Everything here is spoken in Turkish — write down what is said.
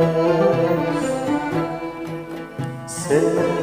unuturamaz Seni